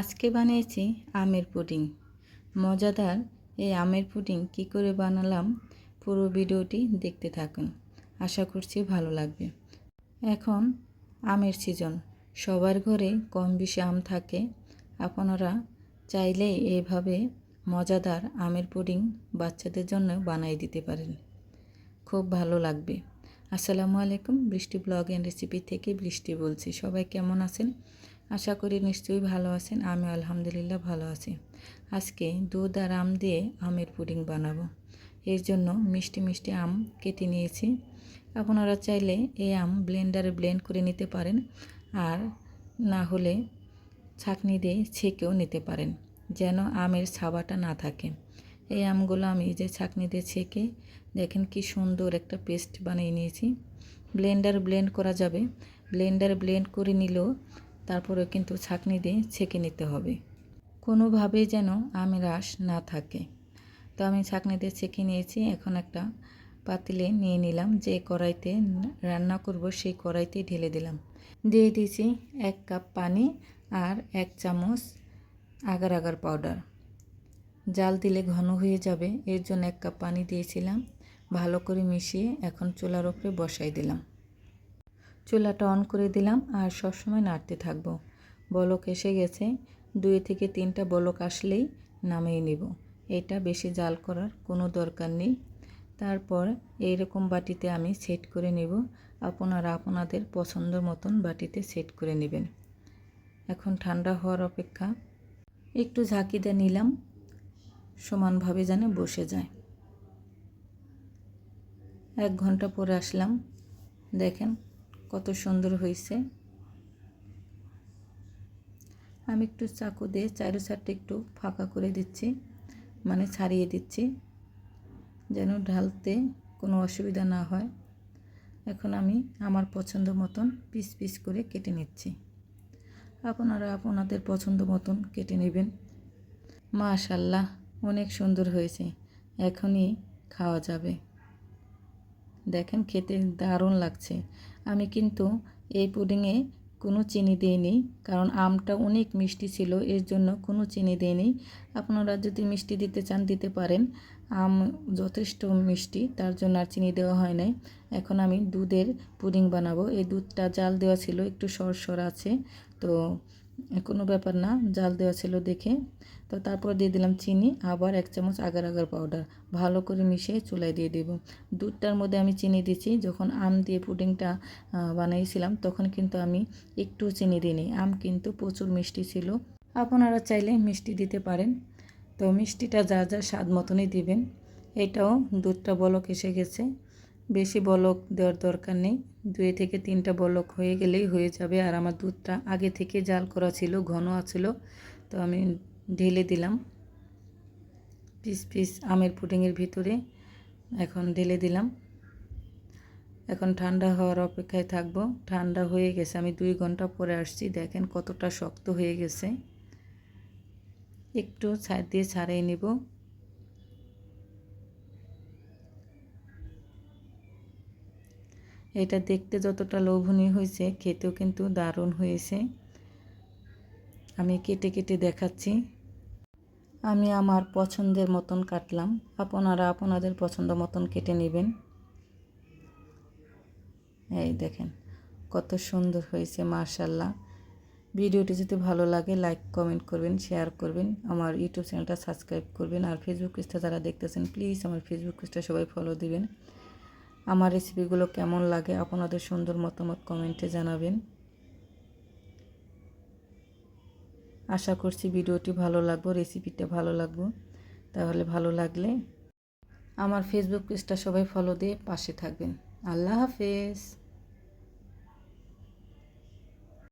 আজকে বানিয়েছি আমের পুডিং। মজাদার এই আমের পুডিং কি করে বানালাম পুরো ভিডিওটি দেখতে থাকুন। আশা করছি ভালো লাগবে। এখন আমের সিজন। সবার ঘরে কম বেশি আম থাকে। আপনারা চাইলে এইভাবে মজাদার আমের পুডিং বাচ্চাদের জন্য বানিয়ে দিতে পারেন। খুব ভালো লাগবে। আসসালামু আলাইকুম, বৃষ্টি ব্লগ অ্যান্ড রেসিপি থেকে বৃষ্টি বলছি। সবাই কেমন আছেন? আশা করি নিশ্চয়ই ভালো আছেন। আমি আলহামদুলিল্লাহ ভালো আছি। আজকে দুধ আর আম দিয়ে আমের পুডিং বানাবো। এর জন্য মিষ্টি মিষ্টি আম কেটে নিয়েছি। আপনারা চাইলে এই আম ব্লেন্ডারে ব্লেন্ড করে নিতে পারেন আর না হলে ছাঁকনি দিয়ে ছেঁকেও নিতে পারেন যেন আমের ছাবাটা না থাকে। এই আমগুলো আমি যে ছাঁকনি দিয়ে ছেঁকে দেখেন কি সুন্দর একটা পেস্ট বানিয়ে নিয়েছি। ব্লেন্ডার ব্লেন্ড করা যাবে। ব্লেন্ডার ব্লেন্ড করে নিলেও তারপরে কিন্তু ছাঁকনি দিয়ে ছেঁকে নিতে হবে। কোনোভাবেই যেন আমের রস না থাকে। তো আমি ছাঁকনি দিয়ে ছেঁকে নিয়েছি। এখন একটা পাতিলে নিয়ে নিলাম। যে কড়াইতে রান্না করব সেই কড়াইতে ঢেলে দিলাম। দিয়ে দিয়েছি এক কাপ পানি আর এক চামচ আগার আগার পাউডার। জাল দিলে ঘন হয়ে যাবে। এর জন্য এক কাপ পানি দিয়েছিলাম। ভালো করে মিশিয়ে এখন চুলার ওপরে বসাই দিলাম। চুলাটা অন করে দিলাম আর সবসময় নাড়তে থাকব। বলক এসে গেছে। দুই থেকে তিনটা বলক আসলেই নামিয়ে নিব। এটা বেশি জাল করার কোনো দরকার নেই। তারপর এইরকম বাটিতে আমি সেট করে নেব। আপনারা আপনাদের পছন্দ মতন বাটিতে সেট করে নেবেন। এখন ঠান্ডা হওয়ার অপেক্ষা একটু ঝাঁকি দিয়ে নিলাম। সমানভাবে যেন বসে যায়। এক ঘণ্টা পরে আসলাম। দেখেন কত সুন্দর হয়েছে। আমি একটু চাকু দিয়ে চারো চারটে একটু ফাঁকা করে দিচ্ছি মানে ছাড়িয়ে দিচ্ছি, যেন ঢালতে কোনো অসুবিধা না হয়। এখন আমি আমার পছন্দ মতন পিস পিস করে কেটে নিচ্ছি। আপনারা আপনাদের পছন্দ মতন কেটে নেবেন। মাশাল্লাহ, অনেক সুন্দর হয়েছে। এখনই খাওয়া যাবে। দেখেন খেতে দারুণ লাগছে। আমি কিন্তু এই পুডিংয়ে কোনো চিনি দিইনি, কারণ আমটা অনেক মিষ্টি ছিল, এর জন্য কোনো চিনি দিইনি। আপনারা যদি মিষ্টি দিতে চান, দিতে পারেন। আম যথেষ্ট মিষ্টি, তার জন্য আর চিনি দেওয়া হয় নাই। এখন আমি দুধের পুডিং বানাবো। এই দুধটা জাল দেওয়া ছিল, একটু সর সর আছে, তো কোনো ব্যাপার না জাল দেওয়া ছিল দেখে। তো তারপর দিয়ে দিলাম চিনি, আবার এক চামচ আগার আগার পাউডার ভালো করে মিশিয়ে চুলায় দিয়ে দেব। দুধটার মধ্যে আমি চিনি দিচ্ছি যখন আম দিয়ে পুডিংটা বানিয়েছিলাম, তখন কিন্তু আমি একটু চিনি দিইনি। আম কিন্তু প্রচুর মিষ্টি ছিল। আপনারা চাইলে মিষ্টি দিতে পারেন। তো মিষ্টিটা যা যা স্বাদ মতনই দিবেন। এটাও দুধটা বলক এসে গেছে। বেশি বলক দেওয়ার দরকার নেই। দুই থেকে তিনটা বলক হয়ে গেলেই হয়ে যাবে। আর আমার দুধটা আগে থেকে জাল করা ছিল, ঘন আছিল, তো আমি ঢেলে দিলাম। পিস পিস আমের পুডিংয়ের ভিতরে এখন ঢেলে দিলাম। এখন ঠান্ডা হওয়ার অপেক্ষায় থাকব। ঠান্ডা হয়ে গেছে। আমি দুই ঘণ্টা পরে আসছি। দেখেন কতটা শক্ত হয়ে গেছে। একটু ছাড় দিয়ে ছাড়িয়ে নিব। এটা দেখতে যতটা লোভনীয় হয়েছে, খেতেও কিন্তু দারুণ হয়েছে। আমি কেটে কেটে দেখাচ্ছি। আমি আমার পছন্দের মতন কাটলাম। আপনারা আপনাদের পছন্দ মতন কেটে নেবেন। এই দেখেন, কত সুন্দর হয়েছে মার্শাল্লাহ ভিডিওটি যদি ভালো লাগে লাইক কমেন্ট করবেন শেয়ার করবেন। আমার ইউটিউব চ্যানেলটা সাবস্ক্রাইব করবেন। আর ফেসবুক পেজটা যারা দেখতেছেন প্লিজ আমার ফেসবুক পেজটা সবাই ফলো দিবেন। আমার রেসিপিগুলো কেমন লাগে আপনাদের সুন্দর মতামত কমেন্টে জানাবেন। আশা করছি ভিডিওটি ভালো লাগবো রেসিপিটা ভালো লাগবো। তাহলে ভালো লাগলে আমার ফেসবুক পেজটা সবাই ফলো দিয়ে পাশে থাকবেন। আল্লাহ হাফেজ।